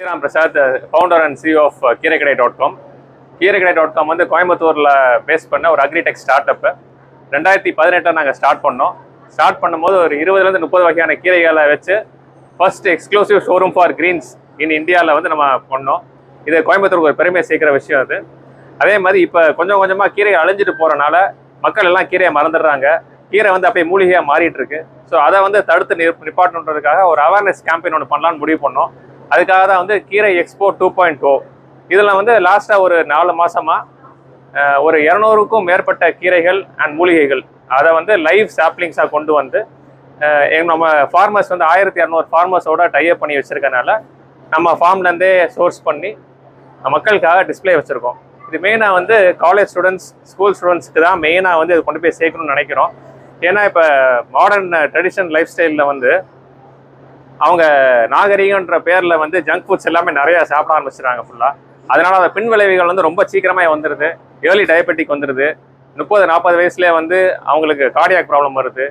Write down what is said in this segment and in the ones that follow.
Sriram Prasad founder and CEO of uh, Keeraikadai dot com Keeraikadai dot com வந்து கோயம்புத்தூரில் base பண்ண ஒரு agritech start அப்பு ரெண்டாயிரத்தி பதினெட்டில் நாங்கள் ஸ்டார்ட் பண்ணோம். ஸ்டார்ட் பண்ணும்போது ஒரு இருபதுலேருந்து முப்பது வகையான கீரைகளை வச்சு first exclusive showroom for greens in இந்தியாவில் வந்து நம்ம பண்ணோம். இது கோயம்புத்தூருக்கு ஒரு பெருமை சேர்க்குற விஷயம் அது. அதே மாதிரி இப்போ கொஞ்சம் கொஞ்சமாக கீரை அழிஞ்சிட்டு போகிறனால மக்கள் எல்லாம் கீரையை மறந்துடுறாங்க. கீரை வந்து அப்படியே மூலிகையாக மாறிட்டு இருக்கு. ஸோ அதை வந்து தடுத்து நிப் நிப்பாட்டணுன்றதுக்காக ஒரு அவேர்னஸ் கேம்பெயின் ஒன்று பண்ணலான்னு முடிவு பண்ணோம். அதுக்காக தான் வந்து கீரை எக்ஸ்போ டூ பாயிண்ட் ஓ இதில் வந்து லாஸ்ட்டாக ஒரு நாலு மாதமாக ஒரு இரநூறுக்கும் மேற்பட்ட கீரைகள் அண்ட் மூலிகைகள். அதை வந்து லைவ் சாப்ளிங்ஸாக கொண்டு வந்து எங் நம்ம ஃபார்மர்ஸ் வந்து ஆயிரத்தி இரநூறு ஃபார்மர்ஸோட டைப் பண்ணி வச்சுருக்கனால நம்ம ஃபார்ம்லேருந்தே சோர்ஸ் பண்ணி மக்களுக்காக டிஸ்ப்ளே வச்சுருக்கோம். இது மெயினாக வந்து காலேஜ் ஸ்டூடெண்ட்ஸ் ஸ்கூல் ஸ்டூடெண்ட்ஸ்க்கு தான் மெயினாக வந்து இது கொண்டு போய் சேர்க்கணும்னு நினைக்கிறோம். ஏன்னா இப்போ மாடர்ன் ட்ரெடிஷன் லைஃப் ஸ்டைலில் வந்து அவங்க நாகரீகன்ற பேரில் வந்து ஜங்க் ஃபுட்ஸ் எல்லாமே நிறையா சாப்பிட ஆரம்பிச்சிட்டாங்க ஃபுல்லாக அதனால் அந்த பின் விளைவுகள் வந்து ரொம்ப சீக்கிரமாக வந்துடுது ஏர்லி டயபெட்டிக் வந்துடுது முப்பது நாற்பது வயசுலேயே வந்து அவங்களுக்கு கார்டியாக் ப்ராப்ளம் வருது.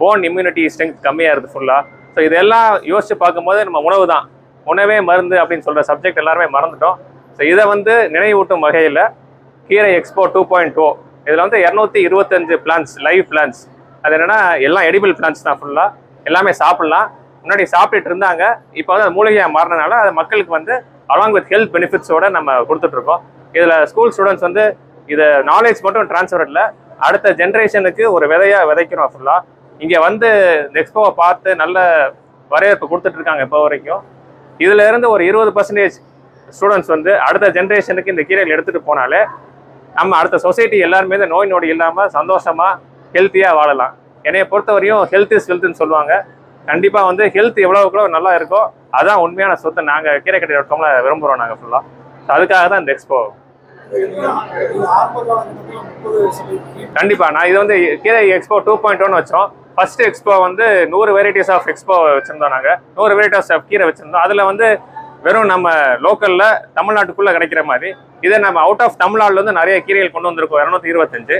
போன் இம்யூனிட்டி ஸ்ட்ரென்த் கம்மியாகுது ஃபுல்லாக ஸோ இதெல்லாம் யோசித்து பார்க்கும்போது நம்ம உணவு தான். உணவே மருந்து அப்படின்னு சொல்கிற சப்ஜெக்ட் எல்லாருமே மறந்துட்டோம். ஸோ இதை வந்து நினைவூட்டும் வகையில் கீரை எக்ஸ்போ டூ பாயிண்ட் டூ இதில் வந்து இரநூத்தி இருபத்தஞ்சு பிளான்ஸ் லைவ் பிளான்ஸ் அது என்னென்னா எல்லாம் எடிபிள் பிளான்ஸ் தான் ஃபுல்லாக எல்லாமே சாப்பிட்லாம். முன்னாடி சாப்பிட்டுட்டு இருந்தாங்க. இப்போ வந்து அது மூலிகையாக மாறினால அது மக்களுக்கு வந்து அலாங் வித் ஹெல்த் பெனிஃபிட்ஸோட நம்ம கொடுத்துட்ருக்கோம் இதில் ஸ்கூல் ஸ்டூடெண்ட்ஸ் வந்து இதை நாலேஜ் மட்டும் ட்ரான்ஸ்ஃபர் இல்லை. அடுத்த ஜென்ரேஷனுக்கு ஒரு விதையாக விதைக்கிறோம் ஃபுல்லாக இங்கே வந்து இந்த எக்ஸ்போவை பார்த்து நல்ல வரவேற்பு கொடுத்துட்ருக்காங்க இப்போ வரைக்கும். இதுல இருந்து ஒரு இருபது பர்சன்டேஜ் ஸ்டூடெண்ட்ஸ் வந்து அடுத்த ஜென்ரேஷனுக்கு இந்த கீரைகள் எடுத்துகிட்டு போனாலே நம்ம அடுத்த சொசைட்டி எல்லாருமே இந்த நோய் நொடி இல்லாமல் சந்தோஷமாக ஹெல்த்தியாக வாழலாம். என்னைய பொறுத்தவரையும் ஹெல்த் இஸ் வெல்த்னு சொல்லுவாங்க. கண்டிப்பாக வந்து ஹெல்த் எவ்வளோக்குள்ள நல்லா இருக்கோ அதான் உண்மையான சொத்தை. நாங்கள் கீரை கட்டி டாட் விரும்புகிறோம் நாங்கள் ஃபுல்லாக ஸோ அதுக்காக தான் இந்த எக்ஸ்போ கண்டிப்பாக நான் இது வந்து கீரை எக்ஸ்போ டூ பாயிண்ட் ஒன் வச்சோம். ஃபர்ஸ்ட் எக்ஸ்போ வந்து நூறு வெரைட்டிஸ் ஆஃப் எக்ஸ்போ வச்சுருந்தோம் நாங்கள் நூறு வெரைட்டிஸ் ஆஃப் கீரை வச்சுருந்தோம். அதில் வந்து வெறும் நம்ம லோக்கலில் தமிழ்நாட்டுக்குள்ளே கிடைக்கிற மாதிரி இதை நம்ம அவுட் ஆஃப் தமிழ்நாடுலேருந்து நிறைய கீரைகள் கொண்டு வந்திருக்கோம். இரநூத்தி இருபத்தஞ்சு.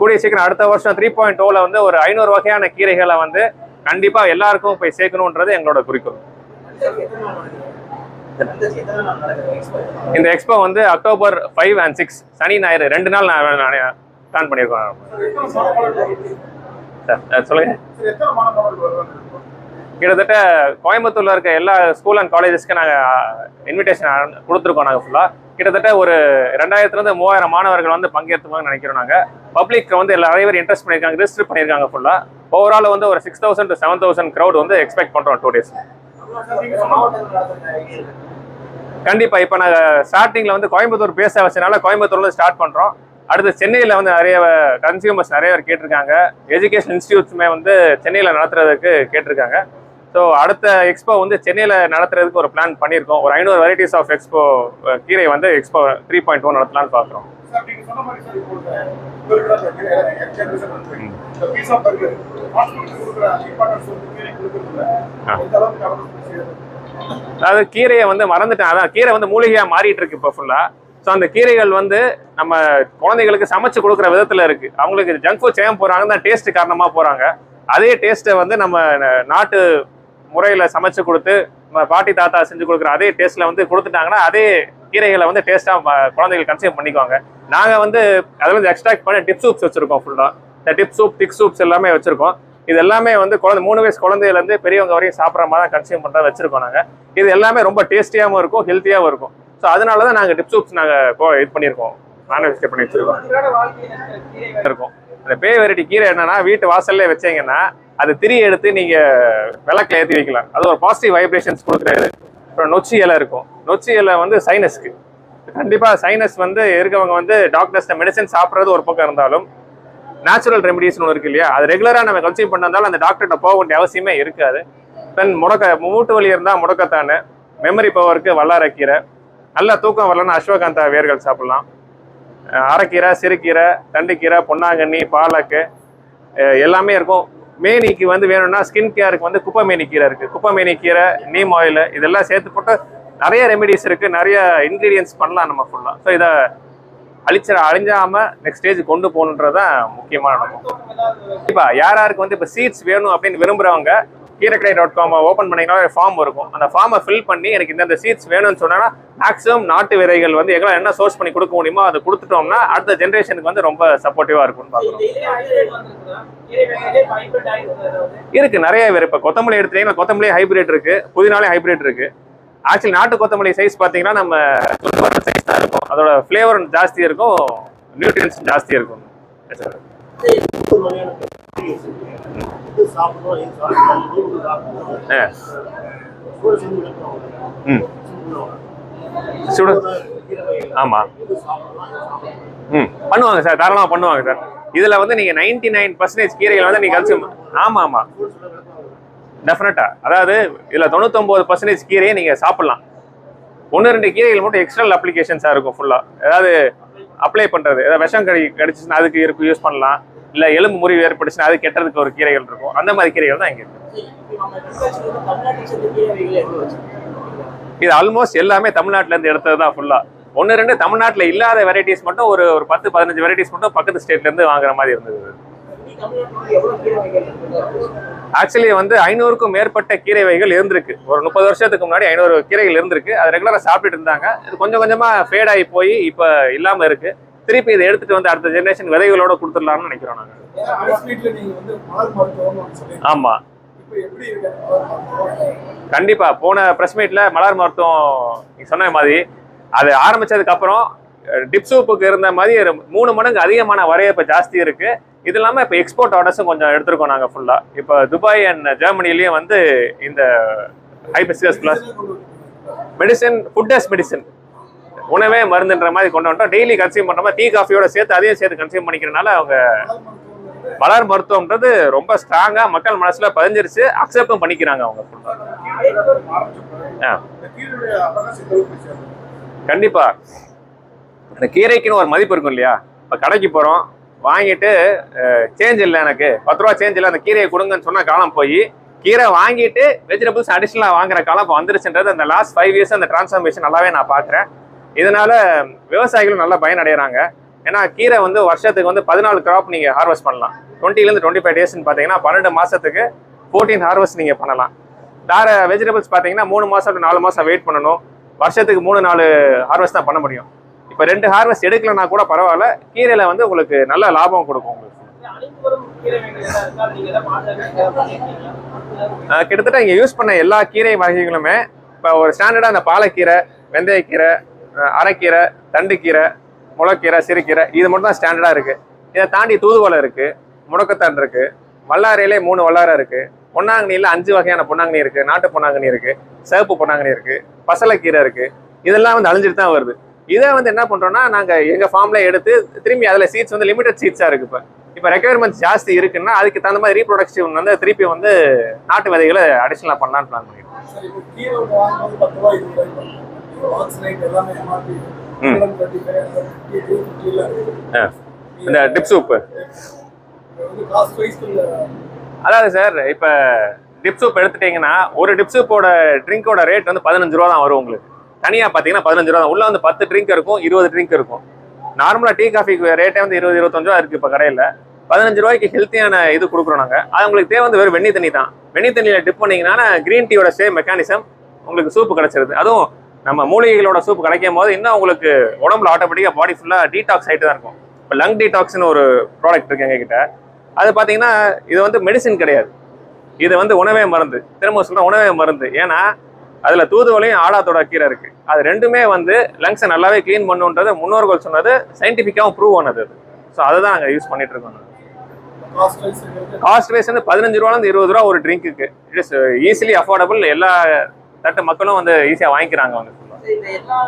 கூடிய சீக்கிரம் அடுத்த வருஷம் த்ரீ பாயிண்ட் டூவில் வந்து ஒரு ஐநூறு வகையான கீரைகளை வந்து கண்டிப்பா எல்லாருக்கும் போய் சேர்க்கணுன்றது எங்களோட குறிக்கோள். இந்த எக்ஸ்போ வந்து அக்டோபர் ஃபைவ் அண்ட் சிக்ஸ் சனி ஞாயிறு ரெண்டு நாள் நான் பிளான் பண்ணியிருக்கோம் சொல்லுங்க. கிட்டத்தட்ட கோயம்புத்தூர்ல இருக்க எல்லா ஸ்கூல் அண்ட் காலேஜஸ்க்கு நாங்கள் இன்விடேஷன் கொடுத்துருக்கோம் நாங்கள் ஃபுல்லாக கிட்டத்தட்ட ஒரு ரெண்டாயிரத்துலேருந்து மூவாயிரம் மாணவர்கள் வந்து பங்கேற்றுவாங்கன்னு நினைக்கிறோம் நாங்கள் பப்ளிக் வந்து எல்லா நிறைய இன்ட்ரெஸ்ட் பண்ணியிருக்காங்க ரிஜிஸ்டர் பண்ணியிருக்காங்க ஃபுல்லாக ஓவரால் வந்து ஒரு six thousand to seven thousand crowd வந்து எக்ஸ்பெக்ட் பண்ணுறோம் டூ டேஸ் கண்டிப்பாக இப்போ நாங்கள் ஸ்டார்டிங்கில் வந்து கோயம்புத்தூர் பேச வச்சனால கோயம்புத்தூர்ல ஸ்டார்ட் பண்ணுறோம் அடுத்து சென்னையில் வந்து நிறைய கன்சியூமர்ஸ் நிறைய பேர் கேட்டிருக்காங்க. எஜுகேஷன் இன்ஸ்டியூட்ஸுமே வந்து சென்னையில் நடத்துறதுக்கு கேட்டிருக்காங்க. ஸோ அடுத்த எக்ஸ்போ வந்து சென்னையில் நடத்துறதுக்கு ஒரு பிளான் பண்ணியிருக்கோம். ஒரு ஐநூறு வெரைட்டிஸ் ஆஃப் எக்ஸ்போ கீரை வந்து எக்ஸ்போ த்ரீ பாயிண்ட் ஒன் நடத்தலான்னு பார்க்குறோம் அதாவது கீரையை வந்து மறந்துட்டேன். அதான் கீரை வந்து மூலிகையா மாறிட்டு இருக்கு இப்போ ஃபுல்லா ஸோ அந்த கீரைகள் வந்து நம்ம குழந்தைகளுக்கு சமைச்சு கொடுக்குற விதத்துல இருக்கு. அவங்களுக்கு ஜங்க் ஃபுட் செய்ய போறாங்க தான் டேஸ்ட் காரணமா போறாங்க. அதே டேஸ்ட்டை வந்து நம்ம நாட்டு முறையில் சமைச்சு கொடுத்து நம்ம பாட்டி தாத்தா செஞ்சு கொடுக்குற அதே டேஸ்ட்டில் வந்து கொடுத்துட்டாங்கன்னா அதே கீரைகளை வந்து டேஸ்ட்டாக குழந்தைகள் கன்சியூம் பண்ணிக்குவாங்க. நாங்கள் வந்து அதுல வந்து எக்ஸ்ட்ராக்ட் பண்ணி டிப் சூப்ஸ் வச்சுருக்கோம் ஃபுல்லாக இந்த டிப் சூப் திக் சூப்ஸ் எல்லாமே வச்சுருக்கோம். இது எல்லாமே வந்து குழந்தை மூணு வயசு குழந்தையிலேருந்து பெரியவங்க வரையும் சாப்பிட்ற மாதிரி தான் கன்சியூம் பண்றதா வச்சுருக்கோம் நாங்கள் இது எல்லாமே ரொம்ப டேஸ்டியாகவும் இருக்கும் ஹெல்த்தியாகவும் இருக்கும். ஸோ அதனால தான் நாங்கள் டிப் சூப்ஸ் நாங்கள் இது பண்ணியிருக்கோம் நான்வெஜ் பண்ணி வச்சுருக்கோம். இருக்கும் அந்த பே வெரைட்டி கீரை என்னன்னா வீட்டு வாசல்ல வச்சீங்கன்னா அது திரி எடுத்து நீங்கள் விளக்கில் ஏற்றி வைக்கலாம். அது ஒரு பாசிட்டிவ் வைப்ரேஷன்ஸ் கொடுக்குறது அப்புறம் நொச்சி இலை இருக்கும். நொச்சி இலை வந்து சைனஸ்க்கு. கண்டிப்பாக சைனஸ் வந்து இருக்கவங்க வந்து டாக்டர்ஸ்ட மெடிசன் சாப்பிட்றது ஒரு பக்கம் இருந்தாலும் நேச்சுரல் ரெமடிஸ்னு ஒன்று இருக்கு இல்லையா? அது ரெகுலராக நம்ம கன்சியூம் பண்ணதால அந்த டாக்டர்கிட்ட போக வேண்டிய அவசியமே இருக்காது. தென் முடக்க மூட்டு வலி இருந்தால் முடக்கத்தான மெமரி பவருக்கு வல்லாரக்கீரை நல்லா தூக்கம் வரலன்னா அஸ்வகாந்தா வேர்கள் சாப்பிட்லாம். அரைக்கீரை சிறுகீரை தண்டுக்கீரை பொன்னாங்கண்ணி பாலக்கு எல்லாமே இருக்கும். மேனிக்கு வந்து வேணும்னா ஸ்கின் கேருக்கு வந்து குப்பைமேனி கீரை இருக்குது குப்பைமேனி கீரை நீம் ஆயில் இதெல்லாம் சேர்த்து போட்டு நிறைய ரெமெடிஸ் இருக்குது நிறைய இன்க்ரீடியன்ஸ் பண்ணலாம் நம்ம ஃபுல்லாக ஸோ இதை அழிச்சிட அழிஞ்சாமல் நெக்ஸ்ட் ஸ்டேஜ் கொண்டு போகணுன்றதான் முக்கியமான நம்ம இப்போ யார் யாருக்கு வந்து இப்போ சீட்ஸ் வேணும் அப்படின்னு விரும்புகிறவங்க கீரைக்கடை டாட் காம் ஓப்பன் பண்ணிங்கன்னா ஒரு ஃபார்ம் இருக்கும். அந்த ஃபார்மை ஃபில் பண்ணி எனக்கு இந்தந்த சீட்ஸ் வேணும்னு சொன்னால் மேக்ஸிமம் நாட்டு விதைகள் வந்து எங்களால் என்ன சோர்ஸ் பண்ணி கொடுக்க முடியுமோ அதை கொடுத்துட்டோம்னா அடுத்த ஜென்ரேஷனுக்கு வந்து ரொம்ப சப்போர்ட்டிவாக இருக்கும்னு பார்க்குறோம். இதுலயே இருக்கு நிறைய பேர் இப்போ கொத்தமல்லி எடுத்துட்டீங்கன்னா கொத்தமல்லி ஹைபிரிட் இருக்கு புதினாலே ஹைபிரிட் இருக்கு. ஆக்சுவலி நாட்டு கொத்தமல்லி சைஸ் பார்த்தீங்கன்னா நம்ம சைஸ் தான் இருக்கும். அதோட ஃப்ளேவர் ஜாஸ்தி இருக்கும் நியூட்ரியன்ஸ் ஜாஸ்தி இருக்கும். சார் ம். சுட. கீரை வகைகள். ஆமா. இது சாப்பிடலாம், இது சாப்பிடலாம். ம். பண்ணுவாங்க சார் தாராளமாக பண்ணுவாங்க சார். இதுல வந்து நீங்க நைன்டி நைன் பர்சன்டேஜ் கீரைகள் வந்து நீங்க கன்சியூம் ஆமா ஆமா. கூட சில விளக்கம் டெஃபினட்டா அதாவது இதுல தொண்ணூத்தொன்பது பர்சன்டேஜ் கீரையை நீங்க சாப்பிடலாம். ஒன்று ரெண்டு கீரைகள் மட்டும் எக்ஸ்டர்னல் அப்ளிகேஷன்ஸாக இருக்கும் ஃபுல்லாக ஏதாவது அப்ளை பண்ணுறது ஏதாவது விஷம் கடி கடிச்சிச்சுன்னா அதுக்கு இருக்கு யூஸ் பண்ணலாம். இல்லை எலும்பு முறிவு ஏற்பட்டுச்சுன்னா அது கெட்டதுக்கு ஒரு கீரைகள் இருக்கும். அந்த மாதிரி கீரைகள் தான் இங்கே இருக்கு. இது ஆல்மோஸ்ட் எல்லாமே தமிழ்நாட்டுல இருந்து எடுத்தது தான் ஃபுல்லாக ஒன்று ரெண்டு தமிழ்நாட்டில் இல்லாத வெரைட்டிஸ் மட்டும் ஒரு ஒரு பத்து பதினஞ்சு வெரைட்டிஸ் மட்டும் பக்கத்து ஸ்டேட்ல இருந்து வாங்குற மாதிரி இருந்தது. ஆக்சுவலி வந்து ஐநூறுக்கும் மேற்பட்ட கீரை வகைகள் இருந்திருக்கு. ஒரு முப்பது வருஷத்துக்கு முன்னாடி ஐநூறு கீரைகள் இருந்திருக்கு. அது ரெகுலராக சாப்பிட்டுட்டு இருந்தாங்க. இது கொஞ்சம் கொஞ்சமாக ஃபேட் ஆகி போய் இப்போ இல்லாமல் இருக்குது திருப்பி இதை எடுத்துட்டு வந்து அடுத்த ஜெனரேஷன் விதைகளோட கொடுத்துடலாம்னு நினைக்கிறோம். ஆமா இப்ப? கண்டிப்பா போன பிரஸ் மீட்ல மலர் மருத்துவம் நீங்க சொன்ன மாதிரி அது ஆரம்பிச்சதுக்கு அப்புறம் டிப் சூப்புக்கு இருந்த மாதிரி மூணு மடங்கு அதிகமான வரவேற்பு ஜாஸ்தி இருக்கு இது இல்லாம இப்ப எக்ஸ்போர்ட் ஆர்டர்ஸும் கொஞ்சம் எடுத்திருக்கோம் நாங்க ஃபுல்லா இப்ப துபாய் அண்ட் ஜெர்மனிலயும் வந்து இந்த hibiscus plus. Medicine food as medicine உணவே மருந்துன்ற மாதிரி கொண்டு வந்துட்டோம். டெய்லி கன்சியூம் பண்ணுற மாதிரி டீ காஃபியோட சேர்த்து அதையும் சேர்த்து கன்சியூம் பண்ணிக்கிறனால அவங்க மலர் மருத்துவம்ன்றது ரொம்ப ஸ்ட்ராங்காக மக்கள் மனசில் பதிஞ்சிருச்சு. அக்செப்டும் பண்ணிக்கிறாங்க அவங்க. கண்டிப்பாக ஆ. இந்த கீரைக்குன்னு ஒரு மதிப்பு இருக்கும் இல்லையா? இப்போ கடைக்கு போகிறோம் வாங்கிட்டு சேஞ்ச் இல்லை எனக்கு. பத்து ரூபா சேஞ்ச் இல்லை. அந்த கீரையை கொடுங்கன்னு சொன்ன காலம் போய் கீரை வாங்கிட்டு வெஜிடபிள்ஸ் அடிஷ்னலாக வாங்குற காலம் இப்போ வந்துருச்சுன்றது அந்த லாஸ்ட் ஃபைவ் இயர்ஸ் அந்த டிரான்ஸ்ஃபார்மேஷன் நல்லாவே நான் பார்க்குறேன். இதனால விவசாயிகளும் நல்லா பயனடைகிறாங்க ஏன்னா கீரை வந்து வருஷத்துக்கு வந்து பதினாலு கிராப் நீங்கள் ஹார்வெஸ்ட் பண்ணலாம். டுவெண்ட்டிலேருந்து டுவெண்ட்டி ஃபைவ் டேஸ்னு பார்த்தீங்கன்னா பன்னெண்டு மாதத்துக்கு ஃபோர்டீன் ஹார்வெஸ்ட் நீங்கள் பண்ணலாம். வேறு வெஜிடபிள்ஸ் பார்த்தீங்கன்னா மூணு மாதம் நாலு மாதம் வெயிட் பண்ணணும். வருஷத்துக்கு மூணு நாலு ஹார்வெஸ்ட் தான் பண்ண முடியும். இப்போ ரெண்டு ஹார்வெஸ்ட் எடுக்கலன்னா கூட பரவாயில்ல. கீரையில் வந்து உங்களுக்கு நல்ல லாபம் கொடுக்கும் உங்களுக்கு. கிட்டத்தட்ட இங்கே யூஸ் பண்ண எல்லா கீரை வகைகளுமே இப்போ ஒரு ஸ்டாண்டர்டாக அந்த பாலக்கீரை வெந்தயக்கீரை அரைக்கீரை தண்டுக்கீரை முளைக்கீரை சிறுகீரை இது மட்டும் தான் ஸ்டாண்டர்டாக இருக்குது இதை தாண்டி தூதுவளை இருக்குது முடக்கத்தான் இருக்குது வல்லாரையிலே மூணு வல்லாரை இருக்குது பொன்னாங்கண்ணியில் அஞ்சு வகையான பொன்னாங்கண்ணி இருக்குது நாட்டு பொன்னாங்கண்ணி இருக்குது சிவப்பு பொன்னாங்கண்ணி இருக்குது பசலைக்கீரை இருக்குது இதெல்லாம் வந்து அழிஞ்சிட்டு தான் வருது. இதை வந்து என்ன பண்ணுறோம்னா நாங்கள் எங்கள் ஃபார்மில் எடுத்து திரும்பி அதில் சீட்ஸ் வந்து லிமிடெட் சீட்ஸாக இருக்குது இப்போ. இப்போ ரெக்குயர்மெண்ட்ஸ் ஜாஸ்தி இருக்குன்னா அதுக்கு தகுந்த மாதிரி ரீப்ரொடக்ஷன் வந்து திருப்பி வந்து நாட்டு விதைகளை அடிஷனலாக பண்ணலான்னு பிளான் பண்ணியிருக்கோம் ஆ. இந்த டிப் சூப்பு அதாவது சார் இப்போ டிப் சூப் எடுத்துட்டீங்கன்னா ஒரு டிப் சூப்போட ட்ரிங்கோட ரேட் வந்து பதினஞ்சு ரூபா தான் வரும் உங்களுக்கு. தனியாக பார்த்தீங்கன்னா பதினஞ்சு ரூபா தான். உள்ள வந்து பத்து ட்ரிங்க் இருக்கும் இருபது ட்ரிங்க் இருக்கும். நார்மலாக டீ காஃபிக்கு ரேட்டே வந்து இருபது இருபத்தஞ்சு ரூபா இருக்குது இப்போ கடையில். பதினஞ்சு ரூபாய்க்கு ஹெல்த்தியான இது கொடுக்குறோம் நாங்கள் அது உங்களுக்கு தேவை வந்து வெறும் வெண்ணி தண்ணி தான். வெண்ணி தண்ணியில் டிப் பண்ணீங்கன்னா க்ரீன் டீயோட சேம் மெக்கானிசம் உங்களுக்கு சூப்பு கிடைச்சிருது. அதுவும் நம்ம மூலிகைகளோட சூப் கிடைக்கும் போது இன்னும் உங்களுக்கு உடம்புல ஆட்டோமேட்டிக்காக பாடி ஃபுல்லாக டீடாக்ஸ் ஆகிட்டு தான் இருக்கும். இப்போ லங் டீடாக்ஸ்னு ஒரு ப்ராடக்ட் இருக்கு எங்ககிட்ட அது பார்த்தீங்கன்னா இது வந்து மெடிசின் கிடையாது. இது வந்து உணவே மருந்து. திரும்ப சொல்றேன் உணவே மருந்து. ஏன்னா அதுல தூதுவளையும் ஆடாத்தோட கீரை இருக்கு. அது ரெண்டுமே வந்து லங்ஸை நல்லாவே க்ளீன் பண்ணுன்றது முன்னோர்கள் சொன்னது சயின்டிஃபிக்காகவும் ப்ரூவ் ஆனது அது. ஸோ அதை தான் நாங்கள் யூஸ் பண்ணிட்டு இருக்கோம் காஸ்ட் வைஸ் வந்து பதினஞ்சு ரூபாலேருந்து இருபது ரூபா ஒரு ட்ரிங்க்குக்கு இட் இஸ் ஈஸிலி அஃபோர்டபுள் எல்லா தட்டு மக்களும் வந்து ஈஸியாக வாங்கிக்கிறாங்க இருக்கா?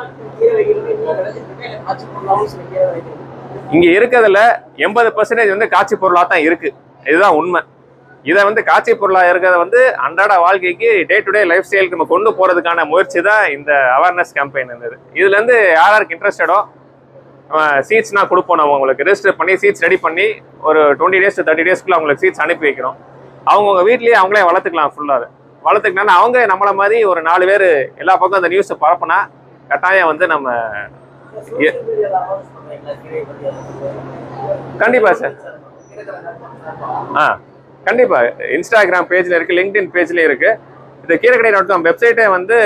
இங்க இருக்கிறதுல எண்பது பர்சன்டேஜ் வந்து காட்சி பொருளாக தான் இருக்கு. இதுதான் உண்மை. இதை வந்து காட்சி பொருளாக இருக்கிறத வந்து அன்றாட வாழ்க்கைக்கு டே டு டே லைஃப் ஸ்டைலுக்கு நம்ம கொண்டு போறதுக்கான முயற்சி தான் இந்த அவேர்னஸ் கேம்பெயின் இருந்தது. இதுல இருந்து யார் யாருக்கு இன்ட்ரெஸ்டடோ சீட்ஸ்னா கொடுப்போம் நம்ம உங்களுக்கு. ரெஜிஸ்டர் பண்ணி சீட்ஸ் ரெடி பண்ணி ஒரு டுவெண்ட்டி டேஸ் தேர்ட்டி டேஸ்க்குள்ள அவங்களுக்கு சீட்ஸ் அனுப்பி வைக்கிறோம். அவங்கவுங்க வீட்லயே அவங்களே வளர்த்துக்கலாம் ஃபுல்லாக வளர்த்துக்கினா அவங்க நம்மளை மாதிரி ஒரு நாலு பேர் எல்லா பக்கம் அந்த நியூஸை பரப்புனா கட்டாயம் வந்து நம்ம கண்டிப்பாக சார். ஆ கண்டிப்பாக இன்ஸ்டாகிராம் பேஜில் இருக்குது லிங்க்டின் பேஜ்லேயும் இருக்குது இந்த கீரைக்கடை டாட் காம் வெப்சைட்டே வந்து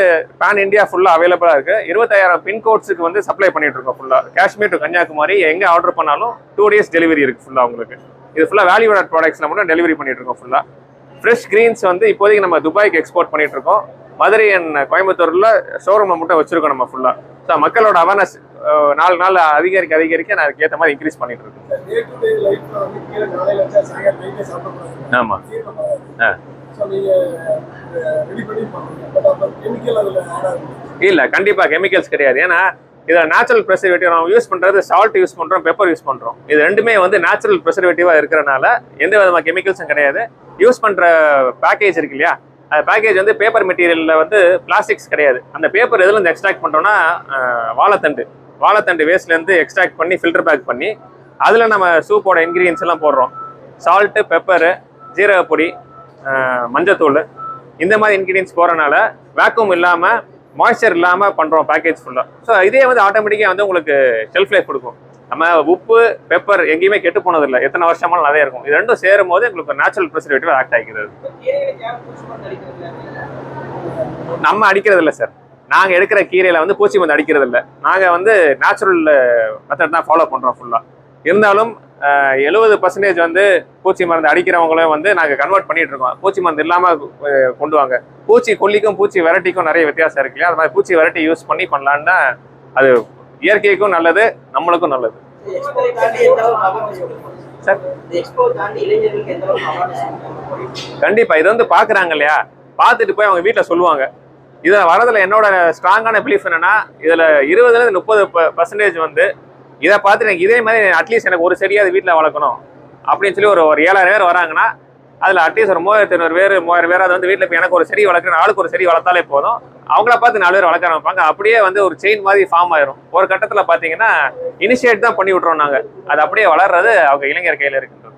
பேன் இந்தியா ஃபுல்லாக அவைலபிளாக இருக்குது இருபத்தாயிரம் பின்கோட்ஸுக்கு வந்து சப்ளை பண்ணிட்டு இருக்கோம் ஃபுல்லாக காஷ்மீர் டு கன்னியாகுமரி எங்கே ஆர்டர் பண்ணாலும் டூ டேஸ் டெலிவரி இருக்குது ஃபுல்லாக உங்களுக்கு. இது ஃபுல்லாக வேல்யூ ஆட் ப்ராடக்ட்ஸ்ல மட்டும் டெலிவரி பண்ணிட்டு இருக்கோம் ஃப்ரெஷ் கிரீன்ஸ் வந்து இப்போதைக்கு நம்ம துபாய்க்கு எக்ஸ்போர்ட் பண்ணிட்டு இருக்கோம் மதுரை அண்ட் கோயம்புத்தூர்ல ஷோரூம்ல மட்டும் வச்சிருக்கோம் நம்ம ஃபுல்லா ஸோ மக்களோட அவேர்னஸ் நாலு நாள் அதிகரிக்க அதிகரிக்க நான் அதுக்கு ஏற்ற மாதிரி இன்க்ரீஸ் பண்ணிட்டு இருக்கோம் டே டு டே லைஃப்ல வந்து கீரை காலையில வச்சா சாயங்காலம் நைட்டே சாப்பிடக்கூடாது ஆமா. ஆ. இல்ல கண்டிப்பா கெமிக்கல்ஸ் கிடையாது. ஏன்னா இதில் நேச்சுரல் ப்ரெசர்வேட்டிவ் நம்ம யூஸ் பண்ணுறது சால்ட் யூஸ் பண்ணுறோம் பெப்பர் யூஸ் பண்ணுறோம் இது ரெண்டுமே வந்து நேச்சுரல் ப்ரெசர்வேட்டிவாக இருக்கிறனால எந்த விதமான கெமிக்கல்ஸும் கிடையாது. யூஸ் பண்ணுற பேக்கேஜ் இருக்கு இல்லையா? அந்த பேக்கேஜ் வந்து பேப்பர் மெட்டீரியலில் வந்து பிளாஸ்டிக்ஸ் கிடையாது. அந்த பேப்பர் எதில் இருந்து எக்ஸ்ட்ராக்ட் பண்ணுறோன்னா வாழைத்தண்டு. வாழைத்தண்டு வேஸ்ட்லேருந்து எக்ஸ்ட்ராக்ட் பண்ணி ஃபில்டர் பேக் பண்ணி அதில் நம்ம சூப்போட இன்க்ரீடியன்ஸ் எல்லாம் போடுறோம். சால்ட்டு பெப்பரு ஜீரகப்பொடி மஞ்சத்தூள். இந்த மாதிரி இன்க்ரீடியன்ஸ் போகிறனால வேக்யூம் இல்லாமல் மாய்ச்சர் இல்லாமல் பண்ணுறோம் பேக்கேஜ் ஃபுல்லாக ஸோ இதே வந்து ஆட்டோமேட்டிக்காக வந்து உங்களுக்கு ஷெல்ஃப் லைஃப் கொடுக்கும். நம்ம உப்பு பெப்பர் எங்கேயுமே கெட்டு போனதில்லை. எத்தனை வருஷமாலும் அதே இருக்கும். இது ரெண்டும் சேரும் போது எங்களுக்கு நேச்சுரல் ப்ரிசர்வேட்டிவ் ஆக்ட் ஆகிக்கிறது. நம்ம அடிக்கிறது இல்லை சார் நாங்கள் எடுக்கிற கீரையில் வந்து பூச்சி மருந்து அடிக்கிறது இல்லை நாங்கள் வந்து நேச்சுரல் மெத்தட் தான் ஃபாலோ பண்ணுறோம் ஃபுல்லாக இருந்தாலும் எழுபது பர்சன்டேஜ் வந்து பூச்சி மருந்து அடிக்கிறவங்களும் வந்து நாங்க கன்வெர்ட் பண்ணிட்டு இருக்கோம். பூச்சி மருந்து இல்லாம கொண்டு வாங்க. பூச்சி கொல்லிக்கும் பூச்சி வெரைட்டிக்கும் நிறைய வித்தியாசம் இருக்கு இல்லையா? அது மாதிரி பூச்சி வெரைட்டி யூஸ் பண்ணி பண்ணலான்னா அது இயற்கைக்கும் நல்லது நம்மளுக்கும் நல்லது. சார்? கண்டிப்பா இது வந்து பாக்குறாங்க இல்லையா? பார்த்துட்டு போய் அவங்க வீட்டில் சொல்லுவாங்க. இதில் வரதுல என்னோட ஸ்ட்ராங்கான பிலீஃப் என்னன்னா இதுல இருபதுல இருந்து முப்பது பர்சன்டேஜ் வந்து இதை பார்த்து எனக்கு இதே மாதிரி அட்லீஸ்ட் எனக்கு ஒரு செடியாவது வீட்டில் வளர்க்கணும் அப்படின்னு சொல்லி ஒரு ஒரு ஏழாயிரம் பேர் வராங்கன்னா அதில் அட்லீஸ்ட் ஒரு மூவாயிரத்தி ஐநூறு பேர் மூவாயிரம் பேர் அது வந்து வீட்டில் இப்போ எனக்கு ஒரு செடி வளர்க்குற ஆளுக்கு ஒரு செடி வளர்த்தாலே போதும். அவங்கள பார்த்து நாலு பேர் வளர்க்க ஆரம்பிப்பாங்க. அப்படியே வந்து ஒரு செயின் மாதிரி ஃபார்ம் ஆயிரும். ஒரு கட்டத்தில் பார்த்தீங்கன்னா இனிஷியேட் தான் பண்ணி விட்றோம் நாங்கள் அது அப்படியே வளர்றது அவங்க இளைஞர் கையில் இருக்கின்றது.